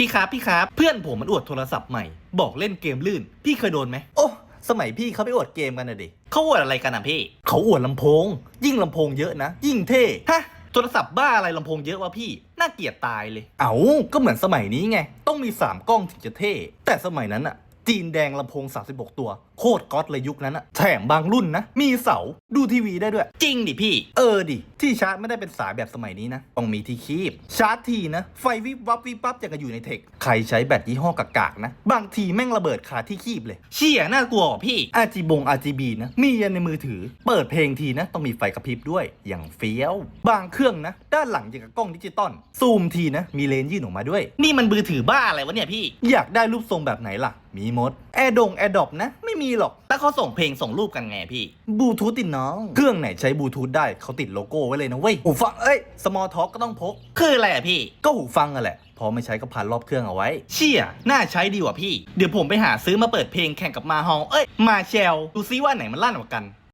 พี่ครับพี่ครับเพื่อนผมมันอวดโทรศัพท์ใหม่ บอกเล่นเกมลื่น พี่เคยโดนไหมโอ้สมัยพี่เขาไปอวดเกมกันนะดิเขาอวดอะไรกันอะพี่เขาอวดลำโพง ยิ่งลำโพงเยอะนะ ยิ่งเท่ฮะโทรศัพท์บ้าอะไรลำโพงเยอะวะพี่ น่าเกลียดตายเลย เอาก็เหมือนสมัยนี้ไง ต้องมี 3 กล้องถึงจะเท่ แต่สมัยนั้นอะ จีนแดงลำโพง 36 ตัว โคตรก๊อตเลยยุคนั้นอะแถมบางรุ่นนะ มีเสาดูทีวีได้ด้วย จริงดิพี่ เออดิ ที่ชาร์จไม่ได้เป็นสายแบบสมัยนี้นะ ต้องมีที่คีบ ชาร์จทีนะ ไฟวิบวับวิบวับอย่างกับอยู่ในเทค ใครใช้แบตยี่ห้อกากๆนะ บางทีแม่งระเบิดคาที่คีบเลย เชี่ยน่ากลัวพี่ RGB ง RGB นะ มียันในมือถือ เปิดเพลงทีนะ ต้องมีไฟกระพริบด้วย อย่างเฟี้ยว บางเครื่องนะ ด้านหลังอย่างกับกล้องดิจิตอล ซูมทีนะ มีเลนส์ยื่นออกมาด้วย นี่มันมือถือบ้าอะไรวะเนี่ยพี่ อยากได้รูปทรงแบบไหนล่ะ มีหมด แอร์ดงแอร์ดอปนะ ไม่มีหรอกแล้วเขาส่งเพลงส่งรูปกันไงพี่ บลูทูธติดน้อง เครื่องไหนใช้บลูทูธได้เขาติดโลโก้ไว้เลยนะเว้ย หูฟัง เอ้ย สมอลท็อกก็ต้องพก คืออะไรอะพี่ ก็หูฟังอะแหละ พอไม่ใช้ก็พันรอบเครื่องเอาไว้ เชี่ย น่าใช้ดีกว่าพี่ เดี๋ยวผมไปหาซื้อมาเปิดเพลงแข่งกับมาฮอลเอ้ย มาเชล ดูซิว่าไหนมันลั่นกว่ากัน